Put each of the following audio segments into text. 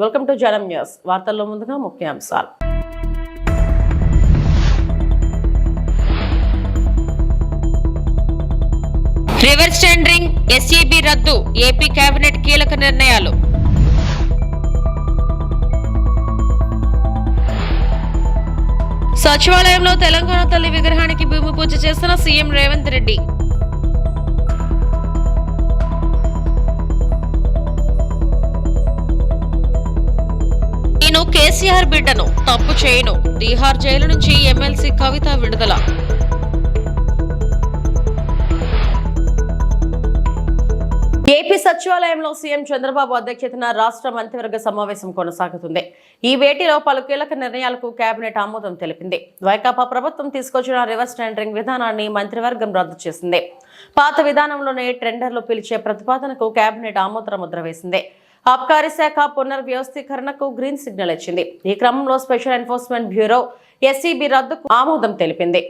Welcome to జనం news. వార్తల్లో ముందుగా ముఖ్యాంశాలు. రివర్స్ టెండరింగ్ ఎస్ఈబి రద్దు ఏపీ కేబినెట్ కీలక నిర్ణయాలు. సచివాలయంలో తెలంగాణ తల్లి విగ్రహానికి భూమి పూజ చేసిన సీఎం రేవంత్ రెడ్డి. కేసీఆర్ బిడ్డను తప్పు చేయను. తీహార్ జైలు నుంచి ఎమ్మెల్సీ కవిత విడుదల. ఏపీ సచివాలయంలో సీఎం చంద్రబాబు అధ్యక్షతన రాష్ట్ర మంత్రివర్గ సమావేశం కొనసాగుతుంది. ఈ భేటీలో పలు కీలక నిర్ణయాలకు కేబినెట్ ఆమోదం తెలిపింది. వైకాపా ప్రభుత్వం తీసుకొచ్చిన రివర్స్ టెండరింగ్ విధానాన్ని మంత్రివర్గం రద్దు చేసింది. పాత విధానంలోనే టెండర్లు పిలిచే ప్రతిపాదనకు కేబినెట్ ఆమోద ముద్ర వేసింది. ఆబ్కారీ శాఖ పునర్వ్యవస్థీకరణకు గ్రీన్ సిగ్నల్ ఇచ్చింది. ఈ క్రమంలో స్పెషల్ ఎన్ఫోర్స్మెంట్ బ్యూరో ఎస్సీబీ రద్దుకు ఆమోదం తెలిపింది.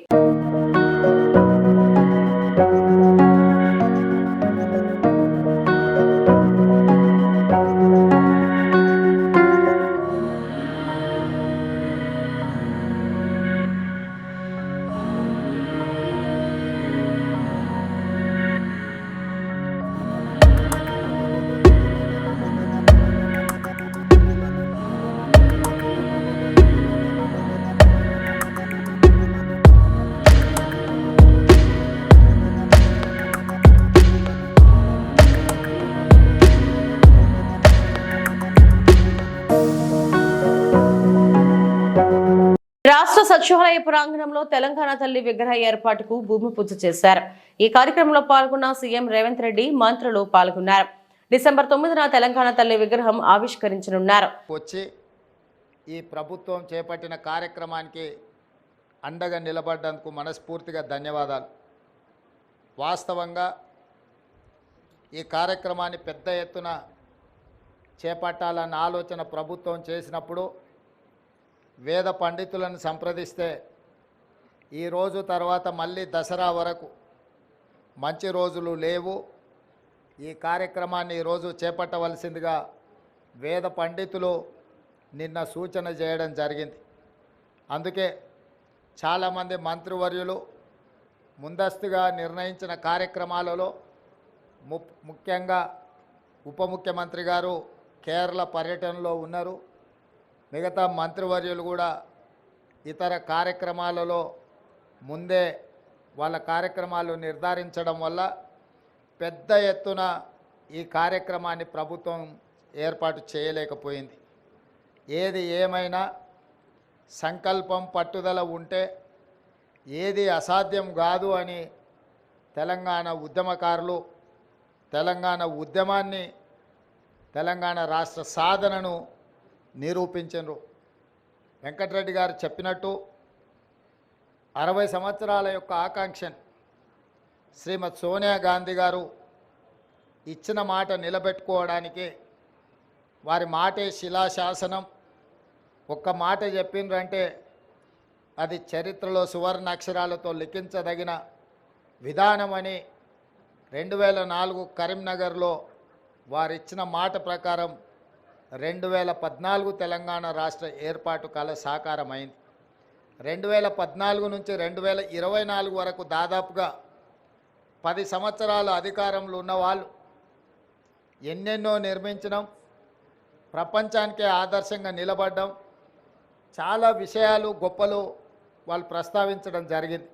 సచివాలయ ప్రాంగణంలో తెలంగాణ తల్లి విగ్రహ ఏర్పాటుకు భూమి పూజ చేశారు. ఈ కార్యక్రమంలో పాల్గొన్న సీఎం రేవంత్ రెడ్డి మంత్రులు పాల్గొన్నారు. డిసెంబర్ తొమ్మిదిన తెలంగాణ తల్లి విగ్రహం ఆవిష్కరించనున్నారు. వచ్చి ఈ ప్రభుత్వం చేపట్టిన కార్యక్రమానికి అండగా నిలబడ్డందుకు మనస్ఫూర్తిగా ధన్యవాదాలు. వాస్తవంగా ఈ కార్యక్రమాన్ని పెద్ద ఎత్తున చేపట్టాలన్న ఆలోచన ప్రభుత్వం చేసినప్పుడు వేద పండితులను సంప్రదిస్తే ఈ రోజు తర్వాత మళ్ళీ దసరా వరకు మంచి రోజులు లేవు. ఈ కార్యక్రమాన్ని ఈరోజు చేపట్టవలసిందిగా వేద పండితులు నిన్న సూచన చేయడం జరిగింది. అందుకే చాలామంది మంత్రివర్యులు ముందస్తుగా నిర్ణయించిన కార్యక్రమాలలో ము ముఖ్యంగా ఉప ముఖ్యమంత్రి గారు కేరళ పర్యటనలో ఉన్నారు. మిగతా మంత్రివర్యులు కూడా ఇతర కార్యక్రమాలలో ముందే వాళ్ళ కార్యక్రమాలు నిర్ధారించడం వల్ల పెద్ద ఎత్తున ఈ కార్యక్రమాన్ని ప్రభుత్వం ఏర్పాటు చేయలేకపోయింది. ఏది ఏమైనా సంకల్పం పట్టుదల ఉంటే ఏది అసాధ్యం కాదు అని తెలంగాణ ఉద్యమకారులు తెలంగాణ ఉద్యమాన్ని తెలంగాణ రాష్ట్ర సాధనను నిరూపించరు వెంకటరెడ్డి గారు చెప్పినట్టు అరవై సంవత్సరాల యొక్క ఆకాంక్షను శ్రీమతి సోనియా గాంధీ గారు ఇచ్చిన మాట నిలబెట్టుకోవడానికి వారి మాటే శిలాశాసనం. ఒక్క మాట చెప్పిండ్రంటే అది చరిత్రలో సువర్ణ అక్షరాలతో లిఖించదగిన విధానమని రెండు వేల నాలుగు కరీంనగర్లో వారిచ్చిన మాట ప్రకారం రెండు వేల పద్నాలుగు తెలంగాణ రాష్ట్ర ఏర్పాటు కల సాకారమైంది. రెండు వేల పద్నాలుగు నుంచి రెండు వేల ఇరవై నాలుగు వరకు దాదాపుగా పది సంవత్సరాల అధికారంలో ఉన్న వాళ్ళు ఎన్నెన్నో నిర్మించడం ప్రపంచానికే ఆదర్శంగా నిలబడ్డం చాలా విషయాలు గొప్పలు వాళ్ళు ప్రస్తావించడం జరిగింది.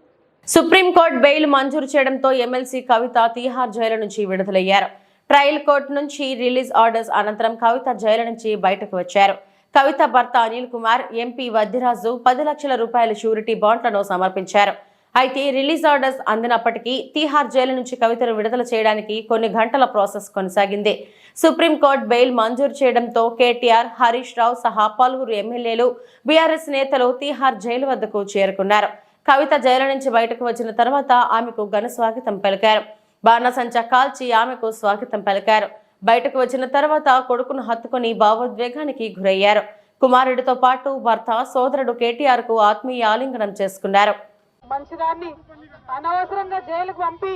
సుప్రీంకోర్టు బెయిల్ మంజూరు చేయడంతో ఎమ్మెల్సీ కవిత తీహార్ జైలు నుంచి విడుదలయ్యారు. ట్రయల్ కోర్టు నుంచి రిలీజ్ ఆర్డర్స్ అనంతరం కవిత జైలు నుంచి బయటకు వచ్చారు. కవిత భర్త అనిల్ కుమార్ ఎంపీ వద్దిరాజు పది లక్షల రూపాయల షూరిటీ బాండ్లను సమర్పించారు. అయితే రిలీజ్ ఆర్డర్స్ అందినప్పటికీ తీహార్ జైలు నుంచి కవితను విడుదల చేయడానికి కొన్ని గంటల ప్రాసెస్ కొనసాగింది. సుప్రీంకోర్టు బెయిల్ మంజూరు చేయడంతో కేటీఆర్ హరీష్ రావు సహా పలువురు ఎమ్మెల్యేలు బీఆర్ఎస్ నేతలు తీహార్ జైలు వద్దకు చేరుకున్నారు. కవిత జైలు నుంచి బయటకు వచ్చిన తర్వాత ఆమెకు ఘన స్వాగతం పలికారు. బాణసంచా కాల్చి ఆమెకు స్వాగతం పలికారు. బయటకు వచ్చిన తర్వాత కొడుకును హత్తుకుని భావోద్వేగానికి గురయ్యారు. కుమారుడితో పాటు భర్త సోదరుడు కేటీఆర్కు ఆత్మీయ ఆలింగనం చేసుకున్నారు. మంచిదాన్ని అనవసరంగా జైలుకు పంపి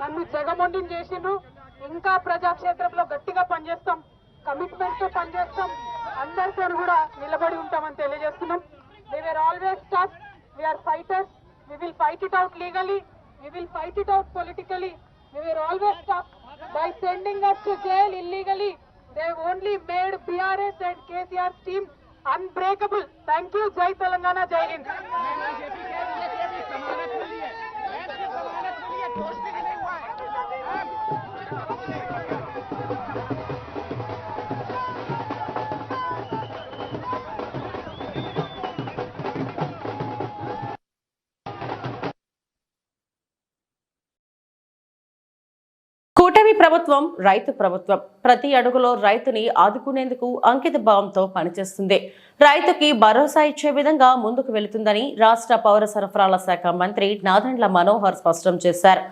నన్ను జగమొండిని చేసిండ్రు. ఇంకా ప్రజాక్షేత్రంలో గట్టిగా పనిచేస్తాం. కమిట్మెంట్తో పనిచేస్తాం. అందరితో కూడా నిలబడి ఉంటామని తెలియజేస్తున్నాం. They always tough we're fighters we will fight it out legally we will fight it out politically We were always stopped by sending us to jail illegally. They only made BRS and KCR team unbreakable. Thank you, Jai Telangana, Jai Hind. కూటమి ప్రభుత్వం రైతు ప్రభుత్వం ప్రతి అడుగులో రైతుని ఆదుకునేందుకు అంకిత భావంతో పనిచేస్తుంది. రైతుకి భరోసా ఇచ్చే విధంగా ముందుకు వెళుతుందని రాష్ట్ర పౌర సరఫరాల శాఖ మంత్రి నాదండ్ల మనోహర్ స్పష్టం చేశారు.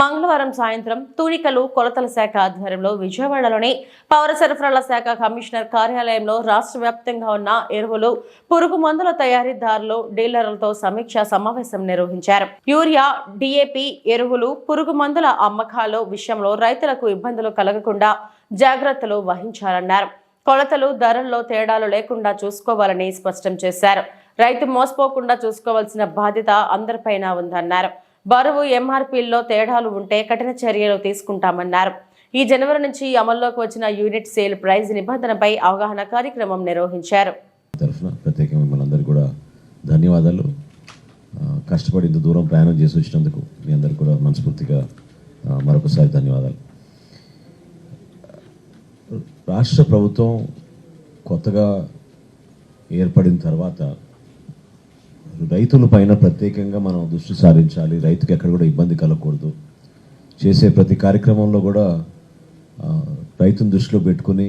మంగళవారం సాయంత్రం తూనికలు కొలతల శాఖ ఆధ్వర్యంలో విజయవాడలోని పౌర సరఫరాల శాఖ కమిషనర్ కార్యాలయంలో రాష్ట్ర వ్యాప్తంగా ఉన్న ఎరువులు పురుగు మందుల తయారీదారులు డీలర్లతో సమీక్ష సమావేశం నిర్వహించారు. యూరియా డిఏపి ఎరువులు పురుగు మందుల అమ్మకాలు విషయంలో రైతులకు ఇబ్బందులు కలగకుండా జాగ్రత్తలు వహించాలన్నారు. కొలతలు ధరల్లో తేడాలు లేకుండా చూసుకోవాలని స్పష్టం చేశారు. రైతు మోసపోకుండా చూసుకోవాల్సిన బాధ్యత అందరిపైన ఉందన్నారు. బరువు ఎంఆర్పీల్లో తేడాలు ఉంటే కఠిన చర్యలు తీసుకుంటామన్నారు. ఈ జనవరి నుంచి అమల్లోకి వచ్చిన యూనిట్ సేల్ ప్రైజ్ నిబంధనపై అవగాహన కార్యక్రమం నిర్వహించారు. తరఫున ప్రత్యేకంగా మిమ్మల్ని అందరికీ కూడా ధన్యవాదాలు. కష్టపడి ఇంత దూరం ప్రయాణం చేసి వచ్చినందుకు మీ అందరికీ కూడా మనస్ఫూర్తిగా మరొకసారి ధన్యవాదాలు. రాష్ట్ర ప్రభుత్వం కొత్తగా ఏర్పడిన తర్వాత రైతుల పైన ప్రత్యేకంగా మనం దృష్టి సారించాలి. రైతుకి ఎక్కడ కూడా ఇబ్బంది కలగకూడదు. చేసే ప్రతి కార్యక్రమంలో కూడా రైతును దృష్టిలో పెట్టుకుని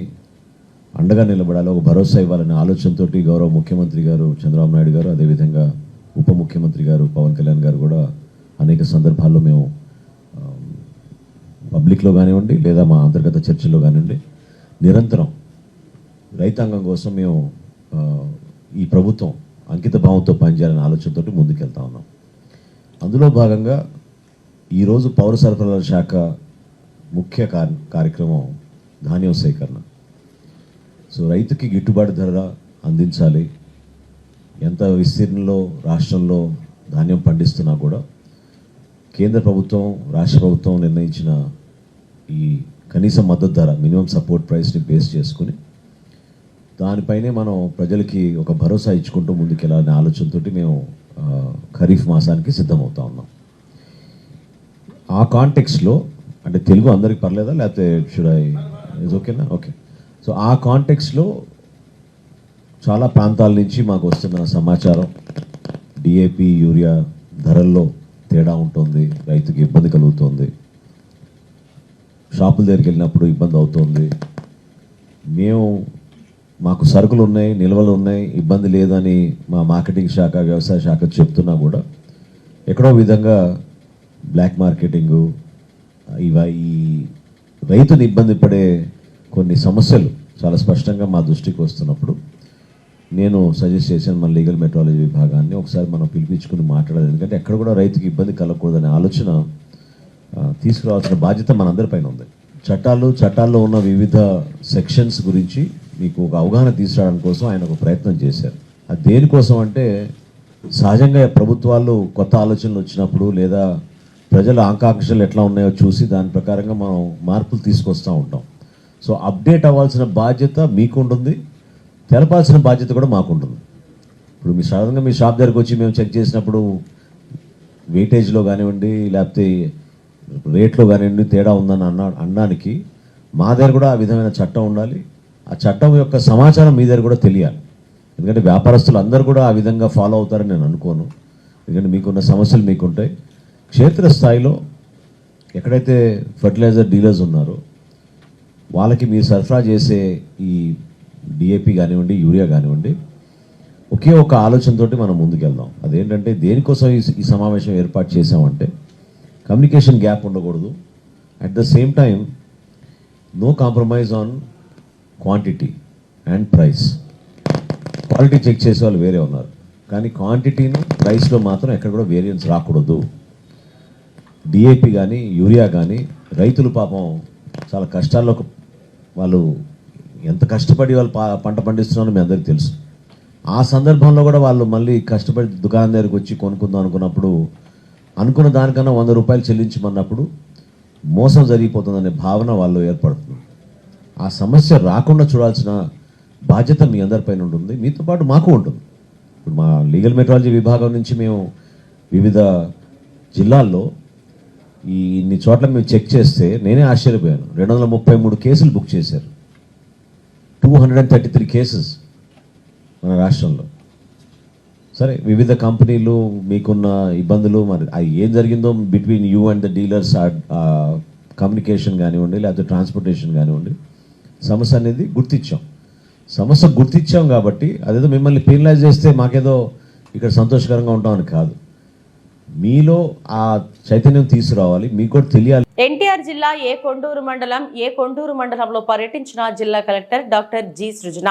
అండగా నిలబడాలి. ఒక భరోసా ఇవ్వాలనే ఆలోచనతో గౌరవ ముఖ్యమంత్రి గారు చంద్రబాబు నాయుడు గారు అదేవిధంగా ఉప ముఖ్యమంత్రి గారు పవన్ కళ్యాణ్ గారు కూడా అనేక సందర్భాల్లో మేము పబ్లిక్లో కానివ్వండి లేదా మా అంతర్గత చర్చల్లో కానివ్వండి నిరంతరం రైతాంగం కోసం మేము ఈ ప్రభుత్వం అంకిత భావంతో పనిచేయాలనే ఆలోచనతో ముందుకెళ్తా ఉన్నాం. అందులో భాగంగా ఈరోజు పౌర సరఫరాల శాఖ ముఖ్య కార్యక్రమం ధాన్యం సేకరణ. సో రైతుకి గిట్టుబాటు ధర అందించాలి. ఎంత విస్తీర్ణంలో రాష్ట్రంలో ధాన్యం పండిస్తున్నా కూడా కేంద్ర ప్రభుత్వం రాష్ట్ర ప్రభుత్వం నిర్ణయించిన ఈ కనీస మద్దతు ధర మినిమం సపోర్ట్ ప్రైస్ని బేస్ చేసుకుని దానిపైనే మనం ప్రజలకి ఒక భరోసా ఇచ్చుకుంటూ ముందుకెళ్ళాలనే ఆలోచనతో మేము ఖరీఫ్ మాసానికి సిద్ధమవుతా ఉన్నాం. ఆ కాంటెక్స్లో అంటే తెలుగు అందరికి పర్లేదా? లేకపోతే షుడ్ ఐ ఇస్ ఓకేనా ఓకే సో ఆ కాంటెక్స్లో చాలా ప్రాంతాల నుంచి మాకు వస్తున్న సమాచారం డిఏపి యూరియా ధరల్లో తేడా ఉంటుంది రైతుకి ఇబ్బంది కలుగుతుంది షాపుల దగ్గరికి వెళ్ళినప్పుడు ఇబ్బంది అవుతుంది. మేము మాకు సరుకులు ఉన్నాయి నిల్వలు ఉన్నాయి ఇబ్బంది లేదని మా మార్కెటింగ్ శాఖ వ్యవసాయ శాఖ చెప్తున్నా కూడా ఎక్కడో విధంగా బ్లాక్ మార్కెటింగు ఇవ ఈ రైతుని ఇబ్బంది పడే కొన్ని సమస్యలు చాలా స్పష్టంగా మా దృష్టికి వస్తున్నప్పుడు నేను సజెస్ట్ చేశాను మన లీగల్ మెట్రాలజీ విభాగాన్ని ఒకసారి మనం పిలిపించుకుని మాట్లాడాలి. ఎందుకంటే ఎక్కడ కూడా రైతుకి ఇబ్బంది కలగకూడదనే ఆలోచన తీసుకురావాల్సిన బాధ్యత మనందరిపైన ఉంది. చట్టాలు చట్టాల్లో ఉన్న వివిధ సెక్షన్స్ గురించి మీకు ఒక అవగాహన తీసుకురావడం కోసం ఆయన ఒక ప్రయత్నం చేశారు. అది దేనికోసం అంటే సహజంగా ప్రభుత్వాలు కొత్త ఆలోచనలు వచ్చినప్పుడు లేదా ప్రజల ఆకాంక్షలు ఎట్లా ఉన్నాయో చూసి దాని ప్రకారంగా మనం మార్పులు తీసుకొస్తూ ఉంటాం. సో అప్డేట్ అవ్వాల్సిన బాధ్యత మీకు ఉంటుంది తెలపాల్సిన బాధ్యత కూడా మాకు ఉంటుంది ఇప్పుడు మీ సాధారణంగా మీ షాప్ దగ్గరకు వచ్చి మేము చెక్ చేసినప్పుడు వెయిటేజ్లో కానివ్వండి లేకపోతే రేట్లో కానివ్వండి తేడా ఉందని అన్నా అనడానికి మా దగ్గర కూడా ఆ విధమైన చట్టం ఉండాలి. ఆ చట్టం యొక్క సమాచారం మీ దగ్గర కూడా తెలియాలి. ఎందుకంటే వ్యాపారస్తులు అందరూ కూడా ఆ విధంగా ఫాలో అవుతారని నేను అనుకోను. ఎందుకంటే మీకున్న సమస్యలు మీకుంటాయి. క్షేత్రస్థాయిలో ఎక్కడైతే ఫర్టిలైజర్ డీలర్స్ ఉన్నారో వాళ్ళకి మీరు సరఫరా చేసే ఈ డిఏపి కానివ్వండి యూరియా కానివ్వండి ఒకే ఒక ఆలోచనతోటి మనం ముందుకెళ్దాం. అదేంటంటే దేనికోసం ఈ ఈ సమావేశం ఏర్పాటు చేసామంటే కమ్యూనికేషన్ గ్యాప్ ఉండకూడదు. At the same time no compromise on quantity and price quality check చేసే వాళ్ళు వేరే ఉన్నారు. కానీ క్వాంటిటీను ప్రైస్లో మాత్రం ఎక్కడ కూడా వేరియన్స్ రాకూడదు. డిఏపి కానీ యూరియా కానీ రైతులు పాపం చాలా కష్టాల్లో వాళ్ళు ఎంత కష్టపడి వాళ్ళు పా- పంట పండిస్తున్నారో మీ అందరికీ తెలుసు. ఆ సందర్భంలో కూడా వాళ్ళు మళ్ళీ కష్టపడి దుకాణం దగ్గరికి వచ్చి కొనుక్కుందాం అనుకున్నప్పుడు అనుకున్న దానికన్నా వంద రూపాయలు చెల్లించమన్నప్పుడు మోసం జరిగిపోతుందనే భావన వాళ్ళు ఏర్పడుతుంది ఆ సమస్య రాకుండా చూడాల్సిన బాధ్యత మీ అందరిపైన ఉంటుంది. మీతో పాటు మాకు ఉంటుంది. ఇప్పుడు మా లీగల్ మెట్రాలజీ విభాగం నుంచి మేము వివిధ జిల్లాల్లో ఈ ఇన్ని చోట్ల మేము చెక్ చేస్తే నేనే ఆశ్చర్యపోయాను. రెండు వందల ముప్పై మూడు కేసులు బుక్ చేశారు. Two hundred and thirty three cases మన రాష్ట్రంలో. సరే వివిధ కంపెనీలు మీకున్న ఇబ్బందులు మరి అది ఏం జరిగిందో between you and the dealers communication కానివ్వండి లేకపోతే ట్రాన్స్పోర్టేషన్ కానివ్వండి సమస్య అనేది గుర్తించాం. సమస్య గుర్తించాం కాబట్టి అదేదో మిమ్మల్ని పెనలైజ్ చేస్తే మాకేదో ఇక్కడ సంతోషకరంగా ఉంటామని కాదు. మీలో ఆ చైతన్యం తీసుకురావాలి మీకు కూడా తెలియాలి. ఎన్టీఆర్ జిల్లా ఏ కొండూరు మండలం ఏ కొండూరు మండలంలో పర్యటించిన జిల్లా కలెక్టర్ డాక్టర్ జి సృజన.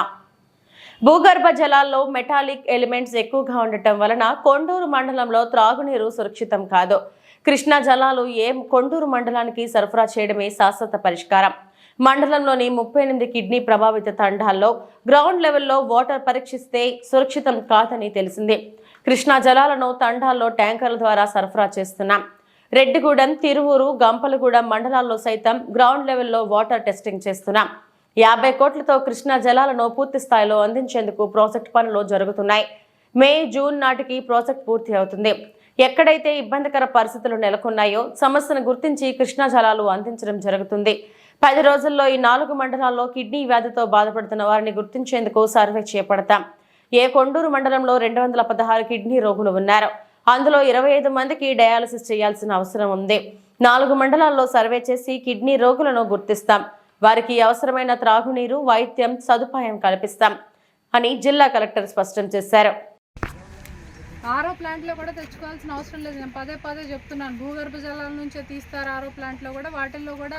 భూగర్భ జలాల్లో మెటాలిక్ ఎలిమెంట్స్ ఎక్కువగా ఉండటం వలన కొండూరు మండలంలో త్రాగునీరు సురక్షితం కాదు. కృష్ణా జలాలు ఏ కొండూరు మండలానికి సరఫరా చేయడమే శాశ్వత పరిష్కారం. మండలంలోని ముప్పై ఎనిమిది కిడ్నీ ప్రభావిత తండాల్లో గ్రౌండ్ లెవెల్లో వాటర్ పరీక్షిస్తే సురక్షితం కాదని తెలిసింది. కృష్ణా జలాలను తండాల్లో ట్యాంకర్ల ద్వారా సరఫరా చేస్తున్నాం. రెడ్డిగూడెం తిరువూరు గంపలగూడెం మండలాల్లో సైతం గ్రౌండ్ లెవెల్లో వాటర్ టెస్టింగ్ చేస్తున్నాం. యాభై కోట్లతో కృష్ణా జలాలను పూర్తి స్థాయిలో అందించేందుకు ప్రాజెక్ట్ పనులు జరుగుతున్నాయి. మే జూన్ నాటికి ప్రాజెక్ట్ పూర్తి అవుతుంది. ఎక్కడైతే ఇబ్బందికర పరిస్థితులు నెలకొన్నాయో సమస్యను గుర్తించి కృష్ణా జలాలు అందించడం జరుగుతుంది. పది రోజుల్లో ఈ నాలుగు మండలాల్లో కిడ్నీ వ్యాధితో బాధపడుతున్న వారిని గుర్తించేందుకు సర్వే చేపడతాం. ఏ కొండూరు మండలంలో రెండు వందల పదహారు కిడ్నీ రోగులు ఉన్నారు. అందులో ఇరవై ఐదు మందికి డయాలసిస్ చేయాల్సిన అవసరం ఉంది. నాలుగు మండలాల్లో సర్వే చేసి కిడ్నీ రోగులను గుర్తిస్తాం. వారికి అవసరమైన త్రాగునీరు వైద్యం సదుపాయం కల్పిస్తాం అని జిల్లా కలెక్టర్ స్పష్టం చేశారు. ఆరో ప్లాంట్లో కూడా తెచ్చుకోవాల్సిన అవసరం లేదు. నేను పదే పదే చెప్తున్నాను. భూగర్భ జలాల నుంచే తీస్తారు ఆరో ప్లాంట్లో కూడా. వాటిల్లో కూడా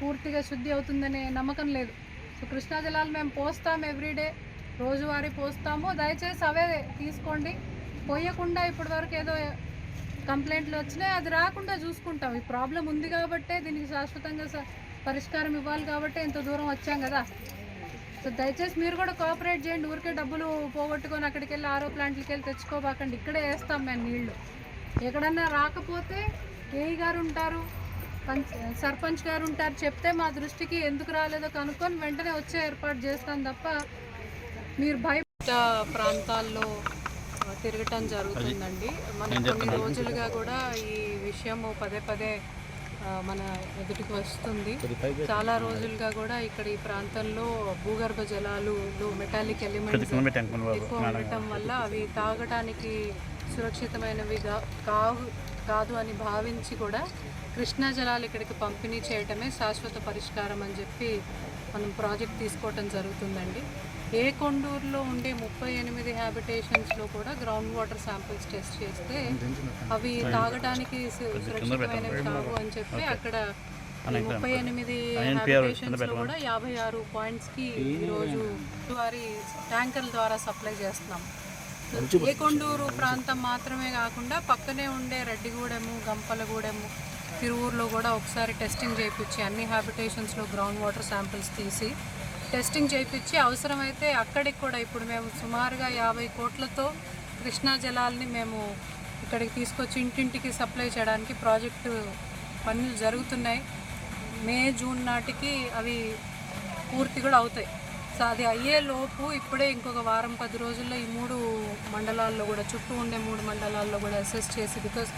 పూర్తిగా శుద్ధి అవుతుందనే నమ్మకం లేదు. సో కృష్ణా జలాలు మేము పోస్తాం ఎవ్రీడే రోజువారీ పోస్తాము. దయచేసి అవే తీసుకోండి. పోయకుండా ఇప్పటి వరకు ఏదో కంప్లైంట్లు వచ్చినాయి. అది రాకుండా చూసుకుంటాం. ఈ ప్రాబ్లం ఉంది కాబట్టే దీనికి శాశ్వతంగా పరిష్కారం ఇవ్వాలి కాబట్టి ఇంత దూరం వచ్చాం కదా. సో దయచేసి మీరు కూడా కోఆపరేట్ చేయండి. ఊరికే డబ్బులు పోగొట్టుకొని అక్కడికి వెళ్ళి ఆరో ప్లాంట్లకి వెళ్ళి తెచ్చుకోబాకండి. ఇక్కడే వేస్తాం మేము నీళ్ళు. ఎక్కడన్నా రాకపోతే ఏఈ గారు ఉంటారు. సర్పంచ్ గారు ఉంటారు. చెప్తే మా దృష్టికి ఎందుకు రాలేదో కనుక్కొని వెంటనే వచ్చే ఏర్పాటు చేస్తాం తప్ప మీరు భయ ప్రాంతాల్లో తిరగటం జరుగుతుందండి. మన కొన్ని రోజులుగా కూడా ఈ విషయం పదే పదే మన ఎదుటికి వస్తుంది. చాలా రోజులుగా కూడా ఇక్కడ ఈ ప్రాంతంలో భూగర్భ జలాలు మెటాలిక్ ఎలిమెంట్స్ ఎక్కువ ఉండటం వల్ల అవి తాగటానికి సురక్షితమైనవి కావు కాదు అని భావించి కూడా కృష్ణా జలాలు ఇక్కడికి పంపిణీ చేయటమే శాశ్వత పరిష్కారం అని చెప్పి మనం ప్రాజెక్ట్ తీసుకోవటం జరుగుతుందండి. ఏ కొండూరులో ఉండే ముప్పై ఎనిమిది హ్యాబిటేషన్స్లో కూడా గ్రౌండ్ వాటర్ శాంపిల్స్ టెస్ట్ చేస్తే అవి తాగడానికి సురక్షితమైనవి కావు అని చెప్పి అక్కడ ముప్పై ఎనిమిది హ్యాబిటేషన్స్లో కూడా యాభై ఆరు పాయింట్స్కి ఈరోజు వారి ట్యాంకర్ల ద్వారా సప్లై చేస్తున్నాం. ఏకొండూరు ప్రాంతం మాత్రమే కాకుండా పక్కనే ఉండే రెడ్డిగూడెము గంపలగూడెము తిరువూరులో కూడా ఒకసారి టెస్టింగ్ చేయించి అన్ని హ్యాబిటేషన్స్లో గ్రౌండ్ వాటర్ శాంపిల్స్ తీసి టెస్టింగ్ చేయించి అవసరమైతే అక్కడికి కూడా ఇప్పుడు మేము సుమారుగా యాభై కోట్లతో కృష్ణా జలాల్ని మేము ఇక్కడికి తీసుకొచ్చి ఇంటింటికి సప్లై చేయడానికి ప్రాజెక్టు పనులు జరుగుతున్నాయి. మే జూన్ నాటికి అవి పూర్తి కూడా అవుతాయి. సో అది అయ్యేలోపు ఇప్పుడే ఇంకొక వారం పది రోజుల్లో ఈ మూడు మండలాల్లో కూడా చుట్టూ ఉండే మూడు మండలాల్లో కూడా అసెస్ చేసి బికాస్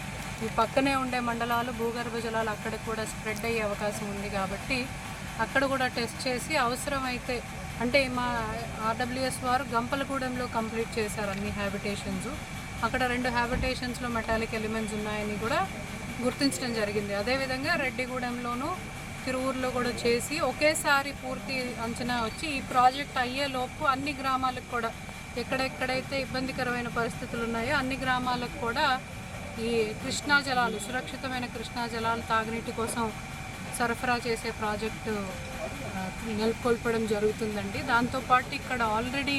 ఈ పక్కనే ఉండే మండలాలు భూగర్భ జలాలు అక్కడ కూడా స్ప్రెడ్ అయ్యే అవకాశం ఉంది కాబట్టి అక్కడ కూడా టెస్ట్ చేసి అవసరమైతే అంటే మా ఆర్డబ్ల్యూఎస్ వారు గంపలగూడెంలో కంప్లీట్ చేశారు అన్ని హ్యాబిటేషన్స్ అక్కడ రెండు హ్యాబిటేషన్స్లో మెటాలిక్ ఎలిమెంట్స్ ఉన్నాయని కూడా గుర్తించడం జరిగింది. అదేవిధంగా రెడ్డిగూడెంలోనూ తిరువూరులో కూడా చేసి ఒకేసారి పూర్తి అంచనా వచ్చి ఈ ప్రాజెక్ట్ అయ్యేలోపు అన్ని గ్రామాలకు కూడా ఎక్కడెక్కడైతే ఇబ్బందికరమైన పరిస్థితులు ఉన్నాయో అన్ని గ్రామాలకు కూడా ఈ కృష్ణా జలాలు సురక్షితమైన కృష్ణా జలాలు తాగునీటి కోసం సరఫరా చేసే ప్రాజెక్టు నెలకొల్పడం జరుగుతుందండి. దాంతోపాటు ఇక్కడ ఆల్రెడీ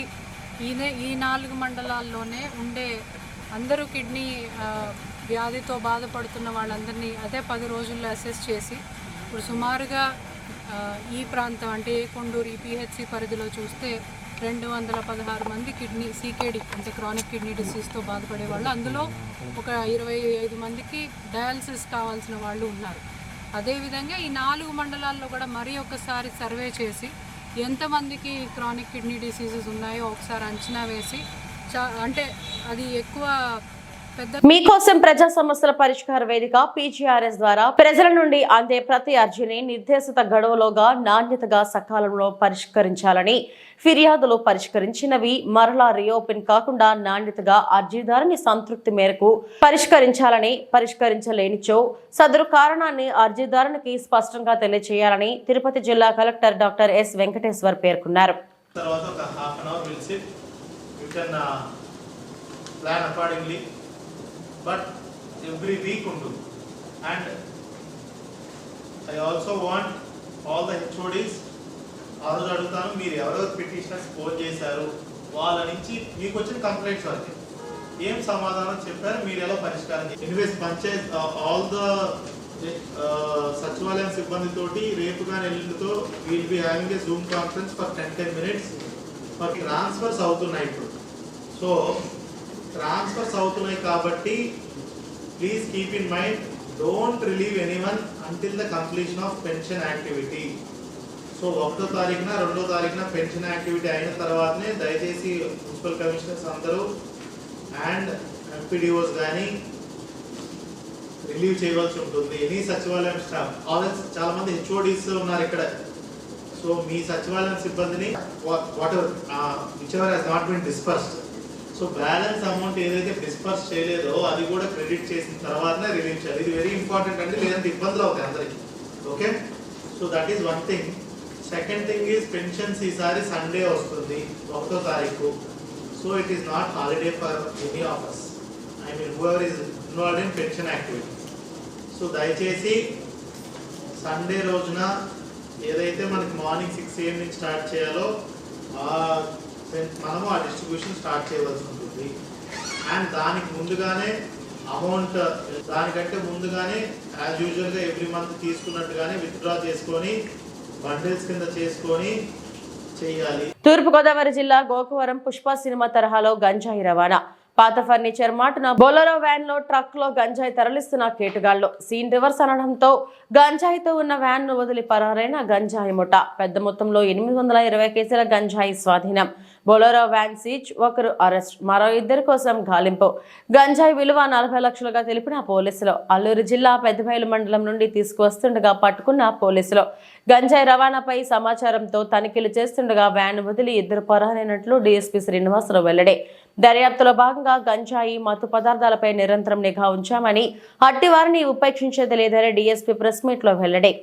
ఈనే ఈ నాలుగు మండలాల్లోనే ఉండే అందరూ కిడ్నీ వ్యాధితో బాధపడుతున్న వాళ్ళందరినీ అదే పది రోజుల్లో అసెస్ చేసి ఇప్పుడు సుమారుగా ఈ ప్రాంతం అంటే కొండూరు ఈ పిహెచ్సి పరిధిలో చూస్తే రెండు వందల పదహారు మంది కిడ్నీ సీకేడి అంటే క్రానిక్ కిడ్నీ డిసీజ్తో బాధపడే వాళ్ళు. అందులో ఒక ఇరవై ఐదు మందికి డయాలసిస్ కావాల్సిన వాళ్ళు ఉన్నారు. అదేవిధంగా ఈ నాలుగు మండలాల్లో కూడా మరీ ఒకసారి సర్వే చేసి ఎంతమందికి క్రానిక్ కిడ్నీ డిసీజెస్ ఉన్నాయో ఒకసారి అంచనా వేసి చా అంటే అది ఎక్కువ మీకోసం ప్రజా సమస్యల పరిష్కార వేదిక పీజీఆర్ఎస్ ద్వారా ప్రజల నుండి అందే ప్రతి అర్జీని నిర్దేశిత గడువులోగా నాణ్యతగా సకాలంలో పరిష్కరించాలని ఫిర్యాదులు పరిష్కరించినవి మరలా రీఓపెన్ కాకుండా నాణ్యతగా అర్జీదారుని సంతృప్తి మేరకు పరిష్కరించాలని పరిష్కరించలేనిచో సదరు కారణాన్ని అర్జీదారునికి స్పష్టంగా తెలియజేయాలని తిరుపతి జిల్లా కలెక్టర్ డాక్టర్ ఎస్ వెంకటేశ్వర్ పేర్కొన్నారు. తర్వాత ఒక half an hour you can plan accordingly but every week ఉంటుంది and I also want all the HODs ఆ రోజు అడుగుతాను మీరు ఎవరెవరు పిటిషనర్స్ ఫోన్ చేశారు వాళ్ళ నుంచి మీకు వచ్చిన కంప్లైంట్స్ వరకు. ఏం సమాధానం చెప్పారు మీరు ఎలా పరిష్కారం ఎనివేస్ పంచాయత్ ఆల్ ద సచివాలయం సిబ్బందితోటి రేపు కానీ ఎల్లుండితో will be having a Zoom conference for ten ten minutes for transfers అవుతున్నాయి ఇప్పుడు. సో ట్రాన్స్ఫర్స్ అవుతున్నాయి కాబట్టి please keep in mind don't relieve anyone until the completion of pension activity so ఒకటో తారీఖున రెండో తారీఖున పెన్షన్ యాక్టివిటీ అయిన తర్వాతనే దయచేసి మున్సిపల్ కమిషనర్స్ అందరూ అండ్ ఎంపీడీఓస్ కానీ రిలీవ్ చేయవలసి ఉంటుంది. ఎనీ సచివాలయం స్టాఫ్ ఆల్రెడీ చాలా మంది హెచ్ఓడీస్ ఉన్నారు ఇక్కడ. సో మీ సచివాలయం సిబ్బందిని whatever whichever has not been dispersed so balance amount ఏదైతే డిస్పర్స్ చేయలేదో అది కూడా క్రెడిట్ చేసిన తర్వాతనే రిలీజ్ చేయాలి. ఇది వెరీ ఇంపార్టెంట్ అండి లేదంటే ఇబ్బందులు అవుతాయి అందరికి. Okay? So that is one thing. Second thing is pensions ఈసారి సండే వస్తుంది ఒకటో తారీఖు. So it is not holiday for any officers I mean whoever is involve in pension activities. So దయచేసి సండే రోజున ఏదైతే మనకి మార్నింగ్ సిక్స్ ఏఎం నుంచి start చేయాలో మనము ఆ డిస్ట్రిబ్యూషన్ స్టార్ట్ చేయవలసి ఉంటుంది. అండ్ దానికి ముందుగానే అమౌంట్ దానికంటే ముందుగానే యాజ్ యూజువల్గా ఎవ్రీ మంత్ తీసుకున్నట్టుగానే విత్డ్రా చేసుకొని బండిల్స్ కింద చేసుకొని చేయాలి. తూర్పుగోదావరి జిల్లా గోకవరం పుష్ప సినిమా తరహాలో గంజాయి రవాణా. పాత ఫర్నిచర్ మాటున బొలరో వ్యాన్లో ట్రక్లో గంజాయి తరలిస్తున్న కేటుగాళ్ళు సీన్ రివర్స్ అనడంతో గంజాయితో ఉన్న వ్యాన్ను వదిలి పరారైన గంజాయి ముఠ. పెద్ద మొత్తంలో ఎనిమిది వందల ఇరవై కేజీల గంజాయి స్వాధీనం. బొలరో వ్యాన్ సీచ్ ఒకరు అరెస్ట్ మరో ఇద్దరి కోసం గాలింపు. గంజాయి విలువ నలభై లక్షలుగా తెలిపిన పోలీసులు. అల్లూరు జిల్లా పెద్దబయలు మండలం నుండి తీసుకువస్తుండగా పట్టుకున్న పోలీసులు. గంజాయి రవాణాపై సమాచారంతో తనిఖీలు చేస్తుండగా వ్యాన్ వదిలి ఇద్దరు పరారైనట్లు డీఎస్పీ శ్రీనివాసరావు వెల్లడి. దర్యాప్తులో భాగంగా గంజాయి మత్తు పదార్థాలపై నిరంతరం నిఘా ఉంచామని అట్టి వారిని ఉపేక్షించేది లేదని డీఎస్పీ ప్రెస్ మీట్లో వెల్లడి.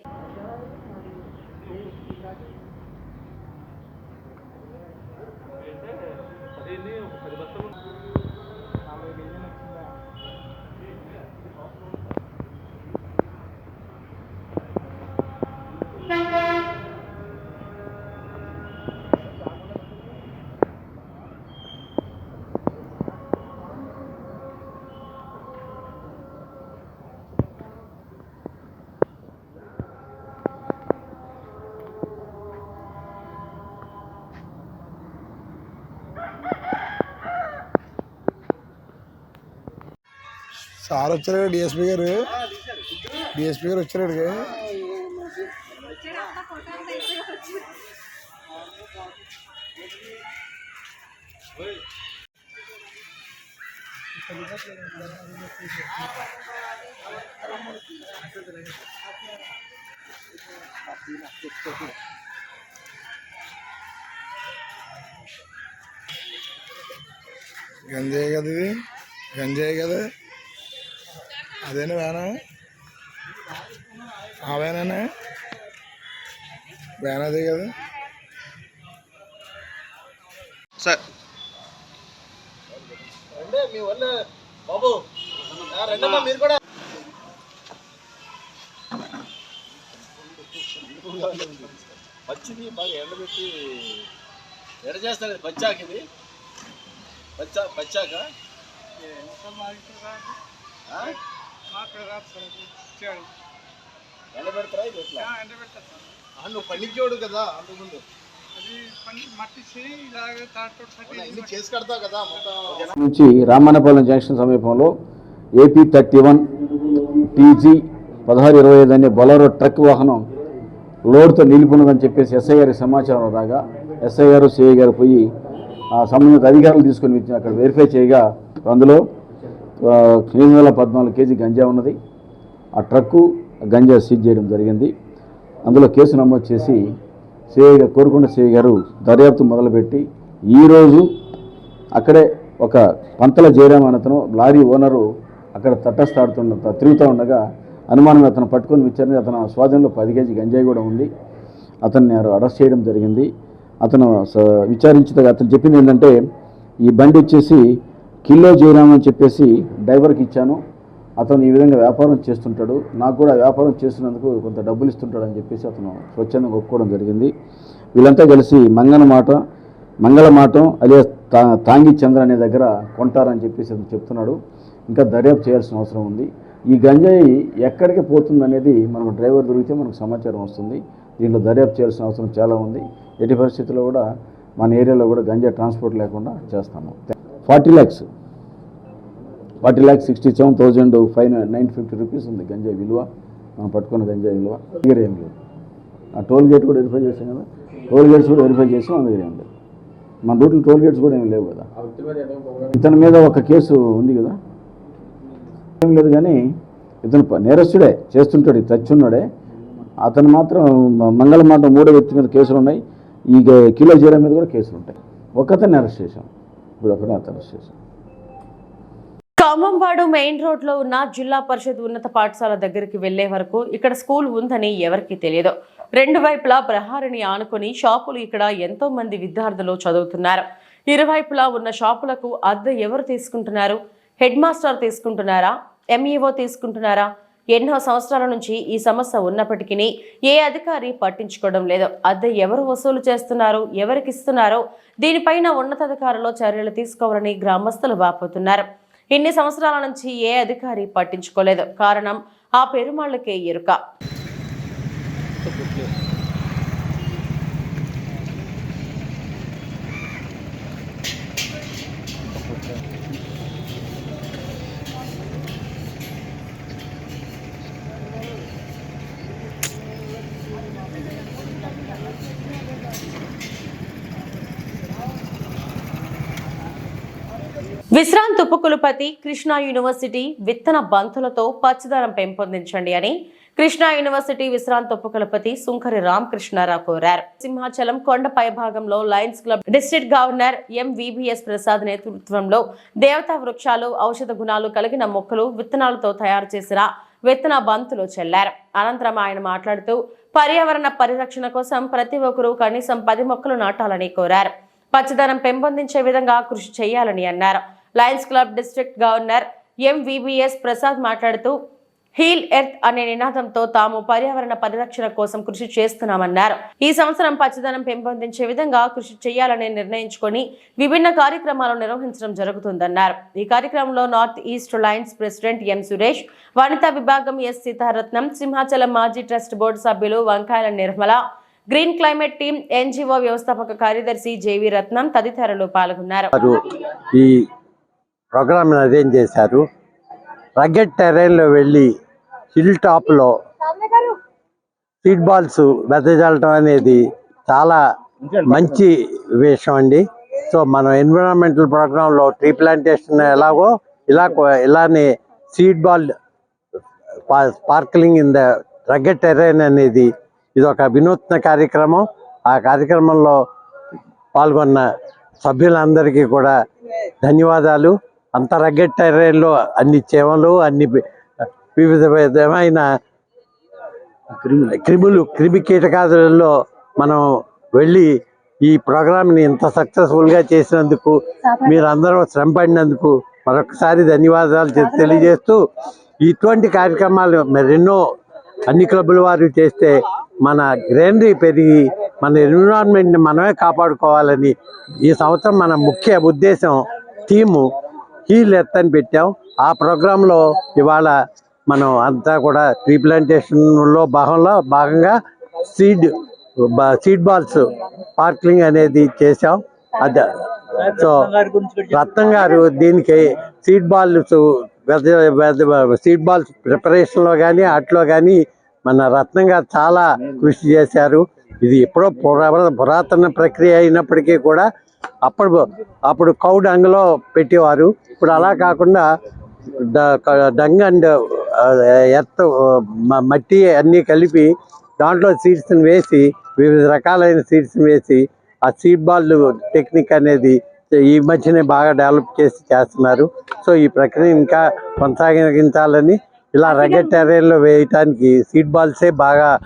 సార్ వచ్చారు డిఎస్పీ గారు. డిఎస్పీ గారు వచ్చారు ఇక్కడికి. గంజాయి కదా ఇది? గంజాయి కదా? అదేనా వేనా ఆ వేనా అదే కదా. సార్. పచ్చిది బాగా ఎండబెట్టి ఎడ చేస్తారు పచ్చాక ఇది. పచ్చా పచ్చాక? ఆ? ఎండబెట్టి ఎండబెడతారా ఇది ఎట్లా? ఆ, నువ్వు పండించేవాడు కదా అంతకుముందు. అవునా, ఇన్ని చేసి కడతావు కదా మొత్తం. నుంచి రామన్నపాలెం జంక్షన్ సమీపంలో ఏపీ థర్టీ వన్ టీజీ పదహారు ఇరవై ఐదు అనే బొలరో ట్రక్ వాహనం లోడ్తో నిలిపినదని చెప్పేసి ఎస్ఐ గారికి సమాచారం రాగా ఎస్ఐ గారు సిఐ గారు పోయి ఆ సంబంధిత అధికారులు తీసుకొని వచ్చి అక్కడ వెరిఫై చేయగా అందులో ఎనిమిది వందల పద్నాలుగు కేజీ గంజా ఉన్నది. ఆ ట్రక్కు గంజా సీజ్ చేయడం జరిగింది. అందులో కేసు నమోదు చేసి సిఐ గారు కోరుకొండ సిఐ గారు దర్యాప్తు మొదలుపెట్టి ఈరోజు అక్కడే ఒక పంతల జయరామ్ అనతను అతను లారీ ఓనరు అక్కడ తటస్థాడుతున్న తిరుగుతూ ఉండగా అనుమానం అతను పట్టుకొని విచారణ అతను స్వాధీనంలో పది కేజీ గంజాయి కూడా ఉంది. అతన్ని అరెస్ట్ చేయడం జరిగింది. అతను స- విచారించగా అతను చెప్పింది ఏంటంటే ఈ బండి వచ్చేసి కిలో జయరామ్ అని చెప్పేసి డ్రైవర్కి ఇచ్చాను. అతను ఈ విధంగా వ్యాపారం చేస్తుంటాడు. నాకు కూడా వ్యాపారం చేస్తున్నందుకు కొంత డబ్బులు ఇస్తుంటాడు అని చెప్పేసి అతను స్వచ్ఛందంగా ఒప్పుకోవడం జరిగింది. వీళ్ళంతా కలిసి మంగన మంగళమాట మంగళమాటం అదే తా తాంగి చంద్ర అనే దగ్గర కొంటారని చెప్పేసి అతను చెప్తున్నాడు. ఇంకా దర్యాప్తు చేయాల్సిన అవసరం ఉంది. ఈ గంజాయి ఎక్కడికి పోతుంది అనేది మనకు డ్రైవర్ దొరికితే మనకు సమాచారం వస్తుంది. దీంట్లో దర్యాప్తు చేయాల్సిన అవసరం చాలా ఉంది. ఎట్టి పరిస్థితుల్లో కూడా మన ఏరియాలో కూడా గంజా ట్రాన్స్పోర్ట్ లేకుండా చేస్తాము. Forty lakhs. Forty lakhs sixty seven thousand five nine fifty rupees ఉంది గంజాయి విలువ. మనం పట్టుకున్న గంజాయి విలువ. దగ్గర ఏం లేదు. ఆ టోల్ గేట్ కూడా వెరిఫై చేసాం కదా. టోల్ గేట్స్ కూడా వెరిఫై చేసాం మన దగ్గర ఏం లేదు. మన రూట్లో టోల్ గేట్స్ కూడా ఏం లేవు కదా. ఇతని మీద ఒక కేసు ఉంది కదా. ఏం లేదు కానీ ఇతను నేరస్తుడే చేస్తుంటాడు చచ్చున్నాడే. అతను మాత్రం మంగళ మాట మూడో వ్యక్తి మీద కేసులు ఉన్నాయి ఈ కిలో జీరా మీద కూడా కేసులు ఉంటాయి ఒకతన్ని అరెస్ట్ చేశాం. ఇప్పుడు మెయిన్ రోడ్లో ఉన్న జిల్లా పరిషత్ ఉన్నత పాఠశాల దగ్గరికి వెళ్ళే వరకు ఇక్కడ స్కూల్ ఉందని ఎవరికీ తెలియదు. రెండు వైపులా ప్రహారిని ఆనుకొని షాపులు ఇక్కడ ఎంతో మంది విద్యార్థులు చదువుతున్నారు. ఇరువైపులా ఉన్న షాపులకు అద్దె ఎవరు తీసుకుంటున్నారు? హెడ్ మాస్టర్ తీసుకుంటున్నారా? ఎంఈఓ తీసుకుంటున్నారా? ఎన్నో సంవత్సరాల నుంచి ఈ సమస్య ఉన్నప్పటికీ ఏ అధికారి పట్టించుకోవడం లేదు. అద్దె ఎవరు వసూలు చేస్తున్నారు? ఎవరికి ఇస్తున్నారో? దీనిపైన ఉన్నతాధికారులు చర్యలు తీసుకోవాలని గ్రామస్తులు వాపోతున్నారు. ఇన్ని సంవత్సరాల నుంచి ఏ అధికారి పట్టించుకోలేదు. కారణం ఆ పెరుమాళ్ళకే ఎరుక. విశ్రాంత ఉపకులపతి కృష్ణా యూనివర్సిటీ విత్తన బంతులతో పచ్చదనం పెంపొందించండి అని కృష్ణా యూనివర్సిటీ విశ్రాంత ఉపకులపతి సుంకరి రామకృష్ణారావు కోరారు. సింహాచలం కొండ పైభాగంలో Lions Club district governor M VBS Prasad నేతృత్వంలో దేవతా వృక్షాలు ఔషధ గుణాలు కలిగిన మొక్కలు విత్తనాలతో తయారు చేసిన విత్తన బంతులు చెల్లారు. అనంతరం ఆయన మాట్లాడుతూ పర్యావరణ పరిరక్షణ కోసం ప్రతి ఒక్కరూ కనీసం పది మొక్కలు నాటాలని కోరారు. పచ్చదనం పెంపొందించే విధంగా కృషి చేయాలని అన్నారు. Lions Club district governor MVBS Prasad మాట్లాడుతూ హీల్ ఎర్త్ అనే నినాదంతో తాము పర్యావరణ పరిరక్షణ కోసం కృషి చేస్తున్నామన్నారు. ఈ సంవత్సరం పచ్చదనం పెంపొందించే విధంగా కృషి చేయాలని నిర్ణయించుకొని విభిన్న కార్యక్రమాలు నిర్వహించడం జరుగుతుందన్నారు. ఈ కార్యక్రమంలో north east Lions president M Suresh Vanitha విభాగం ఎస్ సీతారత్నం సింహాచలం మాజీ ట్రస్ట్ బోర్డు సభ్యులు Vankayala Nirmala green climate team NGO వ్యవస్థాపక కార్యదర్శి జేవి రత్నం తదితరులు పాల్గొన్నారు. ఈ ప్రోగ్రామ్ని అరేంజ్ చేశారు. రగ్గెడ్ టెరైన్లో వెళ్ళి హిల్ టాప్లో సీట్ బాల్స్ వెదజల్లటం అనేది చాలా మంచి విషయం అండి. సో మనం ఎన్విరాన్మెంటల్ ప్రోగ్రాంలో ట్రీ ప్లాంటేషన్ ఎలాగో ఇలా ఇలానే seed ball sparkling in the rugged terrain అనేది ఇది ఒక వినూత్న కార్యక్రమం. ఆ కార్యక్రమంలో పాల్గొన్న సభ్యులందరికీ కూడా ధన్యవాదాలు. అంత రగ్గెడ్ టెరైన్లో అన్ని చేమలు అన్ని వివిధ విధమైన క్రిములు. క్రిమి కీటకాదులలో మనం వెళ్ళి ఈ ప్రోగ్రామ్ని ఇంత సక్సెస్ఫుల్గా చేసినందుకు మీరందరూ శ్రమ పడినందుకు మరొకసారి ధన్యవాదాలు తెలియజేస్తూ ఇటువంటి కార్యక్రమాలు మరెన్నో అన్ని క్లబ్బుల వారు చేస్తే మన గ్రీనరీ పెరిగి మన ఎన్విరాన్మెంట్ని మనమే కాపాడుకోవాలని ఈ సంవత్సరం మన ముఖ్య ఉద్దేశం థీము హీల్ ఎర్త్ అని పెట్టాం. ఆ ప్రోగ్రాంలో ఇవాళ మనం అంతా కూడా రీప్లాంటేషన్లో భాగంలో భాగంగా సీడ్ సీడ్ బాల్స్ పార్క్లింగ్ అనేది చేసాం అది సో రత్నం గారు దీనికి సీడ్ బాల్స్ సీడ్ బాల్స్ ప్రిపరేషన్లో కానీ అట్లో కానీ మన రత్నం గారు చాలా కృషి చేశారు. ఇది ఎప్పుడో పురా- పురాతన ప్రక్రియ అయినప్పటికీ కూడా అప్పుడు అప్పుడు కౌడ్ అంగలో పెట్టేవారు. ఇప్పుడు అలా కాకుండా డంగ్ అండ్ ఎర్త్ మ- మట్టి అన్నీ కలిపి దాంట్లో సీడ్స్ని వేసి వివిధ రకాలైన సీడ్స్ని వేసి ఆ సీడ్ బాల్ టెక్నిక్ అనేది ఈ మధ్యనే బాగా డెవలప్ చేసి చేస్తున్నారు. సో ఈ ప్రక్రియ ఇంకా కొనసాగించాలని ఇలా రగెట్ టెరైన్లో వేయటానికి సీడ్ బాల్సే బాగా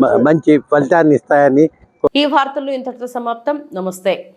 మంచి ఫలితాన్ని ఇస్తాయని ఈ వార్తలు ఇంతటితో సమాప్తం. నమస్తే.